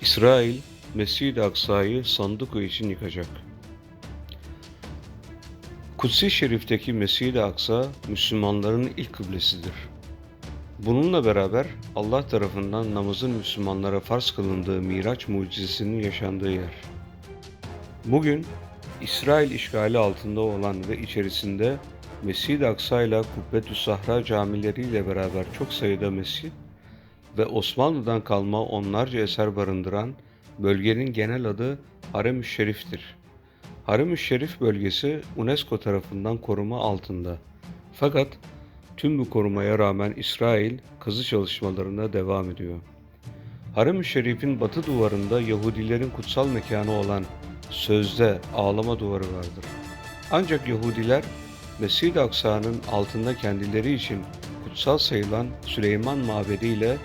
İsrail, Mescid-i Aksa'yı sanduka için yıkacak. Kutsi Şerif'teki Mescid-i Aksa, Müslümanların ilk kıblesidir. Bununla beraber Allah tarafından namazın Müslümanlara farz kılındığı Miraç mucizesinin yaşandığı yer. Bugün İsrail işgali altında olan ve içerisinde Mescid-i Aksa ile Kubbetü Sahra camileriyle beraber çok sayıda mescid ve Osmanlı'dan kalma onlarca eser barındıran bölgenin genel adı Harem-ü Şerif'tir. Harem-ü Şerif bölgesi UNESCO tarafından koruma altında. Fakat tüm bu korumaya rağmen İsrail kazı çalışmalarına devam ediyor. Harem-ü Şerif'in batı duvarında Yahudilerin kutsal mekanı olan sözde ağlama duvarı vardır. Ancak Yahudiler Mescid-i Aksa'nın altında kendileri için kutsal sayılan Süleyman Mabedi ile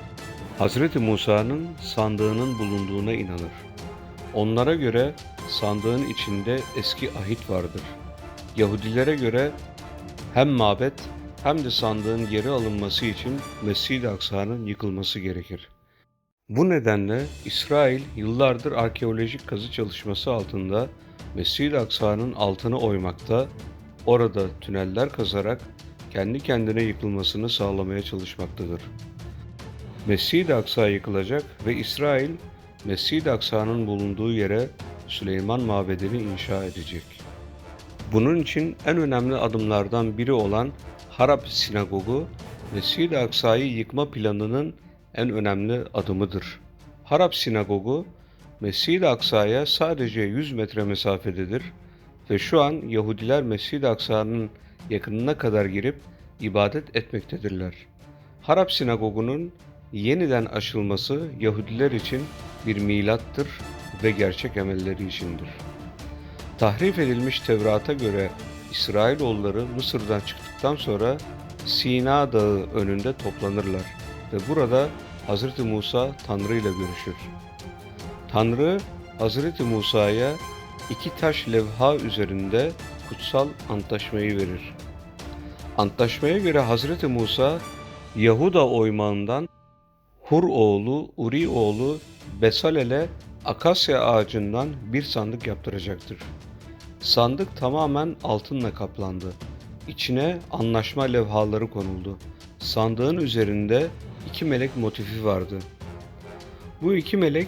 Hz. Musa'nın sandığının bulunduğuna inanır. Onlara göre sandığın içinde eski ahit vardır. Yahudilere göre hem mabet hem de sandığın geri alınması için Mescid-i Aksa'nın yıkılması gerekir. Bu nedenle İsrail yıllardır arkeolojik kazı çalışması altında Mescid-i Aksa'nın altını oymakta, orada tüneller kazarak kendi kendine yıkılmasını sağlamaya çalışmaktadır. Mescid-i Aksa yıkılacak ve İsrail Mescid-i Aksa'nın bulunduğu yere Süleyman Mabedi'ni inşa edecek. Bunun için en önemli adımlardan biri olan Harap Sinagogu, Mescid-i Aksa'yı yıkma planının en önemli adımıdır. Harap Sinagogu, Mescid-i Aksa'ya sadece 100 metre mesafededir ve şu an Yahudiler Mescid-i Aksa'nın yakınına kadar girip ibadet etmektedirler. Harap Sinagogu'nun yeniden açılması Yahudiler için bir milattır ve gerçek emelleri içindir. Tahrif edilmiş Tevrat'a göre İsrailoğulları Mısır'dan çıktıktan sonra Sina Dağı önünde toplanırlar ve burada Hz. Musa Tanrı ile görüşür. Tanrı Hz. Musa'ya iki taş levha üzerinde kutsal antlaşmayı verir. Antlaşmaya göre Hz. Musa Yahuda oymağından Hur oğlu Uri oğlu Besalel'e akasya ağacından bir sandık yaptıracaktır. Sandık tamamen altınla kaplandı. İçine anlaşma levhaları konuldu. Sandığın üzerinde iki melek motifi vardı. Bu iki melek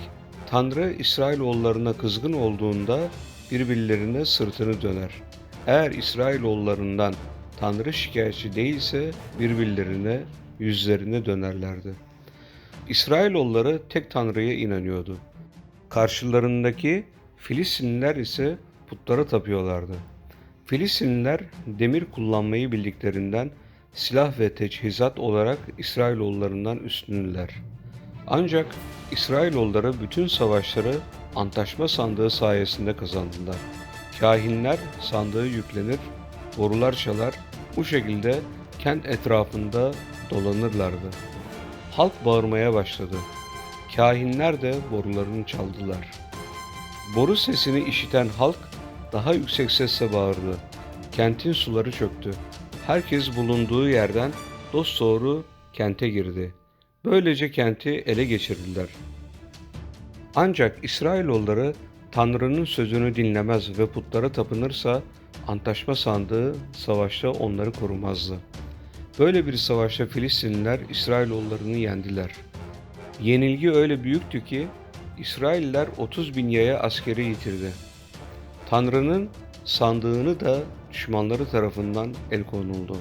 Tanrı İsrailoğullarına kızgın olduğunda birbirlerine sırtını döner. Eğer İsrailoğullarından Tanrı şikayetçi değilse birbirlerine yüzlerine dönerlerdi. İsrailoğulları tek Tanrı'ya inanıyordu. Karşılarındaki Filistinliler ise putlara tapıyorlardı. Filistinliler demir kullanmayı bildiklerinden silah ve teçhizat olarak İsrailoğullarından üstünler. Ancak İsrailoğulları bütün savaşları antlaşma sandığı sayesinde kazandılar. Kahinler sandığı yüklenir, borular çalar, bu şekilde kent etrafında dolanırlardı. Halk bağırmaya başladı. Kahinler de borularını çaldılar. Boru sesini işiten halk daha yüksek sesle bağırdı. Kentin suları çöktü. Herkes bulunduğu yerden dosdoğru kente girdi. Böylece kenti ele geçirdiler. Ancak İsrailoğulları Tanrı'nın sözünü dinlemez ve putlara tapınırsa antlaşma sandığı savaşta onları korumazdı. Böyle bir savaşta Filistinliler İsrailoğullarını yendiler. Yenilgi öyle büyüktü ki İsrailler 30 bin yaya askeri yitirdi. Tanrı'nın sandığını da düşmanları tarafından el konuldu.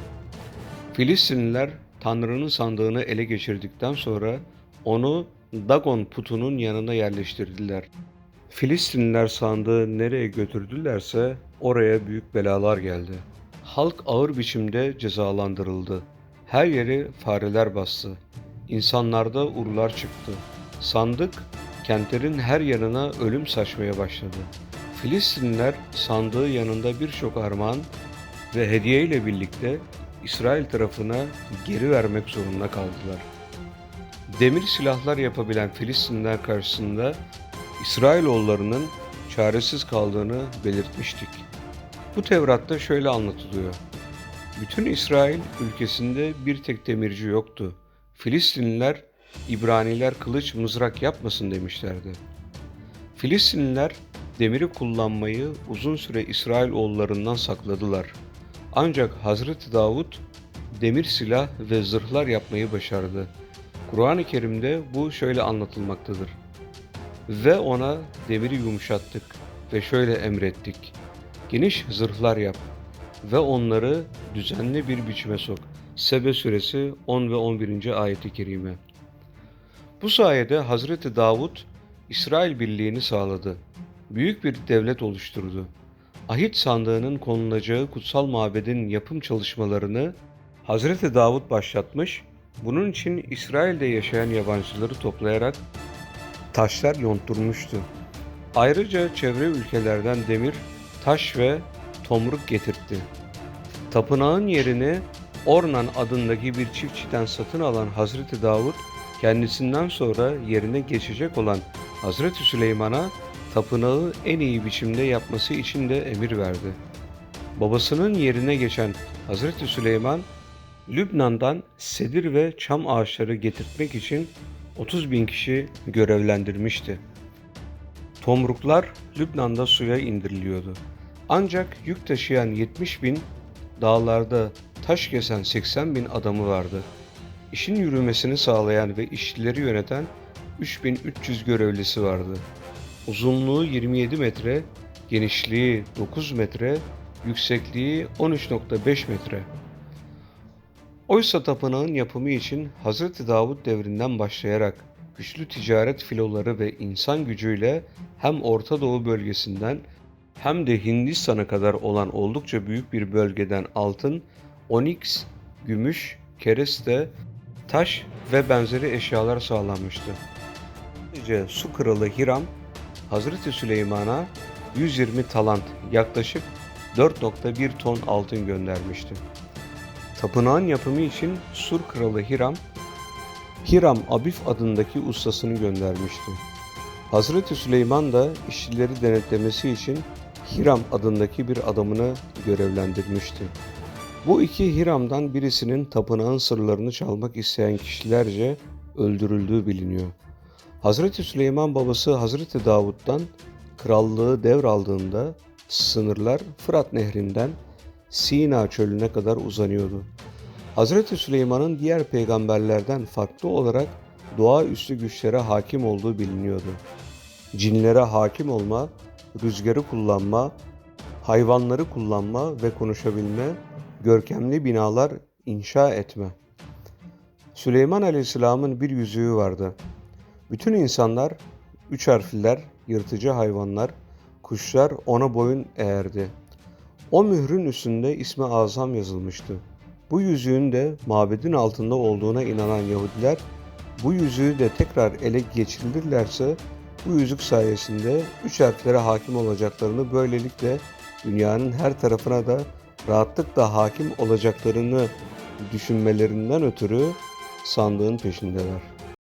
Filistinliler Tanrı'nın sandığını ele geçirdikten sonra onu Dagon putunun yanına yerleştirdiler. Filistinliler sandığı nereye götürdülerse oraya büyük belalar geldi. Halk ağır biçimde cezalandırıldı. Her yeri fareler bastı. İnsanlarda urlar çıktı. Sandık kentlerin her yanına ölüm saçmaya başladı. Filistinliler sandığı yanında birçok armağan ve hediye ile birlikte İsrail tarafına geri vermek zorunda kaldılar. Demir silahlar yapabilen Filistinler karşısında İsrailoğullarının çaresiz kaldığını belirtmiştik. Bu Tevrat'ta şöyle anlatılıyor. Bütün İsrail ülkesinde bir tek demirci yoktu. Filistinliler İbraniler kılıç mızrak yapmasın demişlerdi. Filistinliler demiri kullanmayı uzun süre İsrailoğullarından sakladılar. Ancak Hazreti Davud demir silah ve zırhlar yapmayı başardı. Kur'an-ı Kerim'de bu şöyle anlatılmaktadır. Ve ona demiri yumuşattık ve şöyle emrettik. Geniş zırhlar yap ve onları düzenli bir biçime sok. Sebe suresi 10 ve 11. ayeti kerime. Bu sayede Hazreti Davud İsrail birliğini sağladı. Büyük bir devlet oluşturdu. Ahit sandığının konulacağı kutsal mabedin yapım çalışmalarını Hazreti Davud başlatmış. Bunun için İsrail'de yaşayan yabancıları toplayarak taşlar yontturmuştu. Ayrıca çevre ülkelerden demir, taş ve tomruk getirtti. Tapınağın yerini Ornan adındaki bir çiftçiden satın alan Hazreti Davud, kendisinden sonra yerine geçecek olan Hazreti Süleyman'a tapınağı en iyi biçimde yapması için de emir verdi. Babasının yerine geçen Hazreti Süleyman, Lübnan'dan sedir ve çam ağaçları getirtmek için 30 bin kişi görevlendirmişti. Tomruklar Lübnan'da suya indiriliyordu. Ancak yük taşıyan 70 bin, dağlarda taş kesen 80 bin adamı vardı. İşin yürümesini sağlayan ve işçileri yöneten 3300 görevlisi vardı. Uzunluğu 27 metre, genişliği 9 metre, yüksekliği 13.5 metre. Oysa tapınağın yapımı için Hazreti Davud devrinden başlayarak güçlü ticaret filoları ve insan gücüyle hem Orta Doğu bölgesinden hem de Hindistan'a kadar olan oldukça büyük bir bölgeden altın, oniks, gümüş, kereste, taş ve benzeri eşyalar sağlanmıştı. Ayrıca su kralı Hiram, Hazreti Süleyman'a 120 talant yaklaşık 4.1 ton altın göndermişti. Tapınağın yapımı için Sur kralı Hiram, Hiram Abif adındaki ustasını göndermişti. Hazreti Süleyman da işçileri denetlemesi için Hiram adındaki bir adamını görevlendirmişti. Bu iki Hiram'dan birisinin tapınağın sırlarını çalmak isteyen kişilerce öldürüldüğü biliniyor. Hazreti Süleyman babası Hazreti Davud'dan krallığı devraldığında sınırlar Fırat Nehri'nden Sina çölüne kadar uzanıyordu. Hazreti Süleyman'ın diğer peygamberlerden farklı olarak doğaüstü güçlere hakim olduğu biliniyordu. Cinlere hakim olma, rüzgarı kullanma, hayvanları kullanma ve konuşabilme, görkemli binalar inşa etme. Süleyman Aleyhisselam'ın bir yüzüğü vardı. Bütün insanlar, üç harfliler, yırtıcı hayvanlar, kuşlar ona boyun eğerdi. O mührün üstünde ismi azam yazılmıştı. Bu yüzüğün de mabedin altında olduğuna inanan Yahudiler, bu yüzüğü de tekrar ele geçirilirlerse bu yüzük sayesinde üç harflere hakim olacaklarını böylelikle dünyanın her tarafına da rahatlıkla hakim olacaklarını düşünmelerinden ötürü sandığın peşindeler.